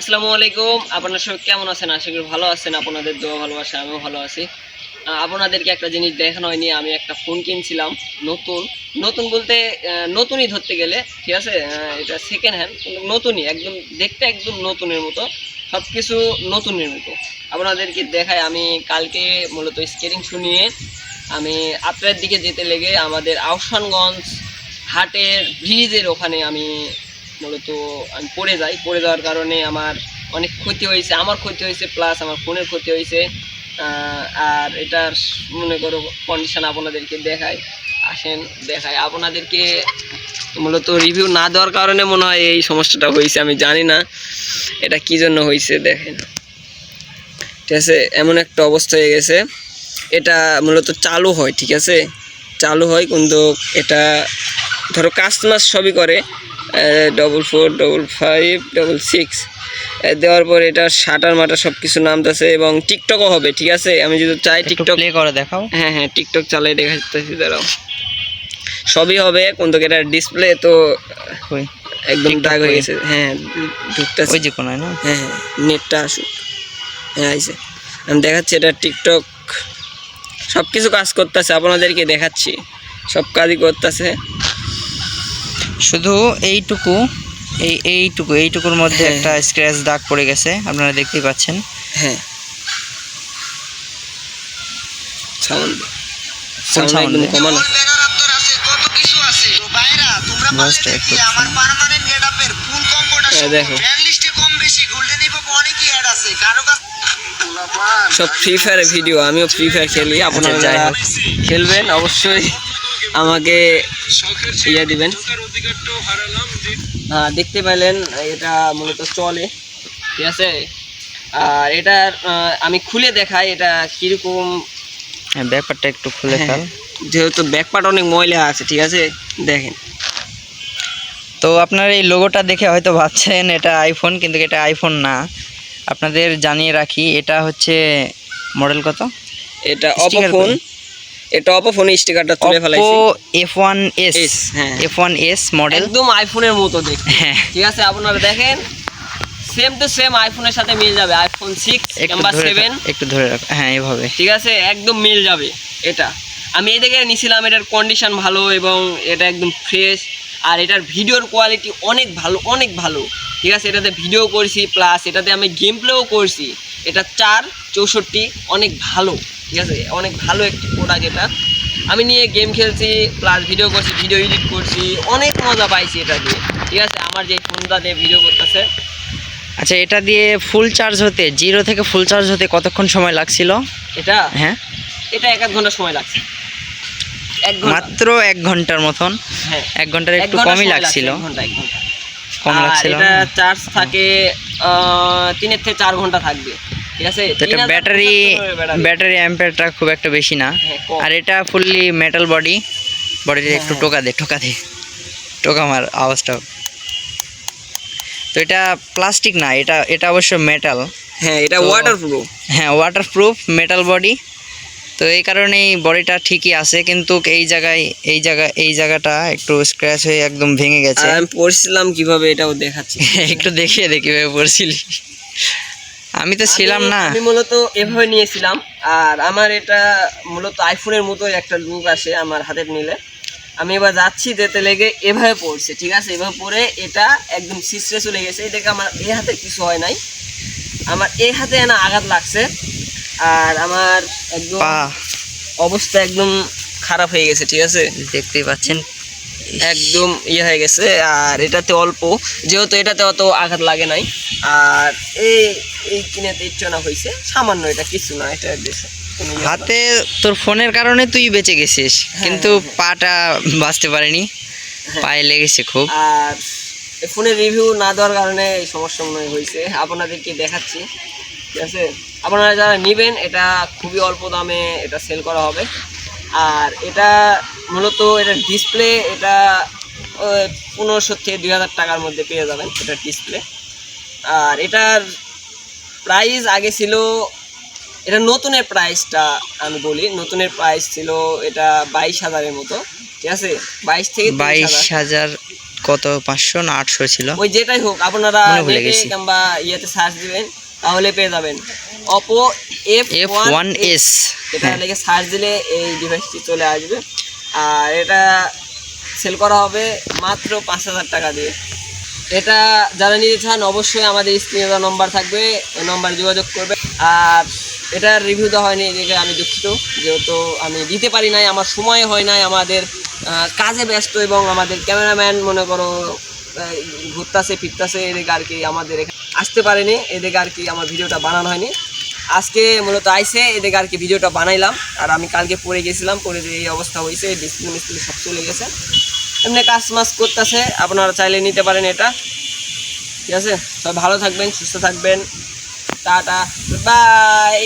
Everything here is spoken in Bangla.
আসসালামু আলাইকুম। আপনার সবাই কেমন আছেন? আশা করি ভালো আছেন। আপনাদের দোয়া, ভালোবাসা, আমিও ভালো আছি। আপনাদেরকে একটা জিনিস দেখানো হয়নি। আমি একটা ফোন কিনছিলাম, নতুন। নতুন বলতে নতুনই ধরতে গেলে, ঠিক আছে? এটা সেকেন্ড হ্যান্ড কিন্তু নতুনই, একদম দেখতে একদম নতুনের মতো। সব কিছু নতুনের মতো। আপনাদেরকে দেখায় আমি কালকে মূলত স্কেটিং শু নিয়ে আমি আপনার দিকে যেতে লেগে আমাদের আহসানগঞ্জ হাটের ব্রিজের ওখানে আমি মূলত আমি পড়ে যাই। পড়ে যাওয়ার কারণে আমার অনেক ক্ষতি হয়েছে, আমার ক্ষতি হয়েছে প্লাস আমার ফোনের ক্ষতি হয়েছে। আর এটার মনে করো কন্ডিশন আপনাদেরকে দেখায় আসেন দেখায় আপনাদেরকে মূলত রিভিউ না দেওয়ার কারণে মনে হয় এই সমস্যাটা হয়েছে, আমি জানি না। এটা কি জন্য হয়েছে দেখেন। ঠিক আছে, এমন একটা অবস্থা হয়ে গেছে। এটা মূলত চালু হয়, ঠিক আছে? চালু হয়, কিন্তু এটা ধরো কাস্টমার সবই করে। Double four double five double six দেওয়ার পর এটা শাটার মাটার সব কিছু নামতেছে এবং টিকটকও হবে ঠিক আছে? আমি যদি চাই টিকটক প্লে করে দেখাও। হ্যাঁ হ্যাঁ টিকটক চালাই দেখাচ্ছি দাঁড়াও। সবই হবে কিন্তু এটা ডিসপ্লে তো একদম দাগ হয়ে গেছে। হ্যাঁ ঢুকতেছে। ওই যে কোনায় না? হ্যাঁ হ্যাঁ নেটটা আসুক। হ্যাঁ আইসে আমি দেখাচ্ছি এটা টিকটক সব কিছু কাজ করতেছে আপনাদেরকে দেখাচ্ছি। সব কাজই করতেছে। শুধু এইটুকু এই এইটুকু এইটুকুর মধ্যে হ্যাঁ। একটা স্ক্র্যাচ দাগ পড়ে গেছে আপনারা দেখতেই পাচ্ছেন হ্যাঁ সাউন্ড সাউন্ড। কমানো একটু আমার পার্মানেন্ট গেটআপের ফুল কম্বোটা দেখো। লিস্টে কম বেশি গোল্ডেন ইপো অনেকই অ্যাড আছে কারও কাছে সব ফ্রি ফায়ারের ভিডিও আমিও ফ্রি ফায়ার খেলি আপনারা আচ্ছা, যাই। খেলবেন অবশ্যই আমাকে ইয়ে দিবেন। হ্যাঁ দেখতে পেলেন এটা মূলত চলে ঠিক আছে? আর এটার আহ, আমি খুলে দেখাই এটা কীরকম। হ্যাঁ ব্যাপারটা একটু খুলে ফেল। যেহেতু ব্যাকপার্ট অনেক ময়লা আছে ঠিক আছে? দেখেন। তো আপনার এই লোগোটা দেখে হয়তো ভাবছেন এটা আইফোন কিন্তু এটা আইফোন না। আপনাদের জানিয়ে রাখি এটা হচ্ছে মডেল কত? এটা অপো ফোন? এটা অপো ফোনে স্টিকারটা তুলে ফেলাইছি। এফ ওয়ান এস S, হ্যাঁ। এফ ওয়ান এস মডেল একদম আইফোনের মতো দেখতে। হ্যাঁ। ঠিক আছে আপনারা দেখেন সেম টু সেম আইফোনের সাথে মিল যাবে। আইফোন সিক্স একটু কিংবা ধরে সেভেন একটু ধরে রাখ হ্যাঁ এইভাবে ঠিক আছে একদম মিল যাবে এটা। আমি এই দেখে নিছিলাম এটার কন্ডিশন ভালো এবং এটা একদম ফ্রেশ আর এটার ভিডিওর কোয়ালিটি অনেক ভালো অনেক ভালো। ঠিক আছে এটাতে ভিডিও করছি প্লাস এটাতে আমি গেম প্লেও করছি। এটা চার চৌষট্টি অনেক ভালো। ঠিক আছে? অনেক ভালো একটি প্রোডাক্ট এটা। আমি নিয়ে গেম খেলছি প্লাস ভিডিও করছি ভিডিও এডিট করছি অনেক মজা পাইছি এটা দিয়ে। ঠিক আছে? আমার যে ফোনটা দিয়ে ভিডিও করতেছে। আচ্ছা এটা দিয়ে ফুল চার্জ হতে জিরো থেকে ফুল চার্জ হতে কতক্ষণ সময় লাগছিল? এটা? হ্যাঁ। এটা এক এক ঘণ্টা সময় লাগছে। এক মাত্র এক ঘণ্টার মতন? হ্যাঁ। এক ঘণ্টার একটু কমই লাগছিল। কম লাগছিল? এটা চার্জ থাকে তিনের থেকে চার ঘণ্টা থাকবে। ঠিক আছে? এটা ব্যাটারি ব্যাটারি অ্যাম্পেয়ারটা খুব একটা বেশি না। হ্যাঁ, আর এটা ফুললি মেটাল বডি বডিটা একটু হ্যাঁ। টোকা দে টোকা দে। টোকা মার আওয়াজটা। তো এটা প্লাস্টিক না এটা এটা অবশ্য মেটাল হ্যাঁ এটা তো- ওয়াটার প্রুফ হ্যাঁ ওয়াটারপ্রুফ মেটাল বডি তো এই কারণেই বডিটা ঠিকই আছে কিন্তু এই জায়গায় এই জায়গা এই জায়গাটা একটু স্ক্র্যাচ হয়ে একদম ভেঙে গেছে। আমি পড়ছিলাম কীভাবে এটাও দেখাচ্ছি। একটু দেখিয়ে দে কীভাবে পড়ছিলি। আমি তো ছিলাম না। আমি মূলত এভাবে নিয়েছিলাম। আর আমার এটা মূলত আইফোনের মতো একটা লুক আসে আমার হাতে নিলে। আমি এবার যাচ্ছি যেতে লেগে এভাবে পড়ছে ঠিক আছে? এভাবে পরে এটা একদম শিশ্রে চলে গেছে। এই দেখে আমার এই হাতে কিছু হয় নাই। আমার এই হাতে না আঘাত লাগছে। আর আমার একদম অবস্থা একদম খারাপ হয়ে গেছে ঠিক আছে? দেখতেই পাচ্ছেন একদম ইয়ে হয়ে গেছে আর এটাতে অল্প যেহেতু এটাতে অত আঘাত লাগে নাই আর এই এই কিনেতে ইচ্ছনা হয়েছে সামান্য এটা কিছু না এটা বেশ ইয়ে। হাতে তোর ফোনের কারণে তুই বেঁচে গেছিস কিন্তু হ্যাঁ, হ্যাঁ। পাটা বাঁচতে পারেনি হ্যাঁ। পায়ে লেগেছে খুব আর ফোনের রিভিউ না দেওয়ার কারণে এই সমস্যা মনে হয়েছে আপনাদেরকে দেখাচ্ছি ঠিক আছে আপনারা যারা নেবেন এটা খুবই অল্প দামে এটা সেল করা হবে আর এটা মূলত এটা ডিসপ্লে এটা পনেরোশো থেকে দুই হাজার টাকার মধ্যে পেয়ে যাবেন এটা ডিসপ্লে আর এটার প্রাইস আগে ছিল এটা নতুনের প্রাইসটা আমি বলি নতুনের প্রাইস ছিল এটা বাইশ হাজারের মতো ঠিক আছে? বাইশ থেকে বাইশ হাজার কত পাঁচশো না আটশো ছিল? ওই যেটাই হোক আপনারা। কিংবা ইয়েতে সার্চ দিবেন তাহলে পেয়ে যাবেন। Oppo F F one S এটা লেগে সার্চ দিলে এই ডিভাইসটি চলে আসবে। আর এটা সেল করা হবে মাত্র পাঁচ হাজার টাকা দিয়ে। এটা যারা নিতে চান অবশ্যই আমাদের স্ক্রিনে দেওয়া নম্বর থাকবে ওই নম্বরে যোগাযোগ করবে। আর এটার রিভিউ দেওয়া হয়নি এদিকে আমি দুঃখিত। যেহেতু আমি দিতে পারি নাই আমার সময় হয় নাই আমাদের কাজে ব্যস্ত এবং আমাদের ক্যামেরাম্যান মনে করো ঘুরতাছে ফিরতাছে এদিকে আর কি আমাদের এখানে আসতে পারেনি এদিকে আর কি আমার ভিডিওটা বানানো হয়নি। আজকে মূলত আইসে, এদিকে আর কি ভিডিওটা বানাইলাম। আর আমি কালকে পড়ে গেছিলাম পরে এই অবস্থা হয়েছে ডিসপ্লে মিসপ্লে সব চলে গেছে। এমনি কাজ মাস করতেছে, আপনারা চাইলে নিতে পারেন এটা। ঠিক আছে? সবাই ভালো থাকবেন, সুস্থ থাকবেন। Tata bye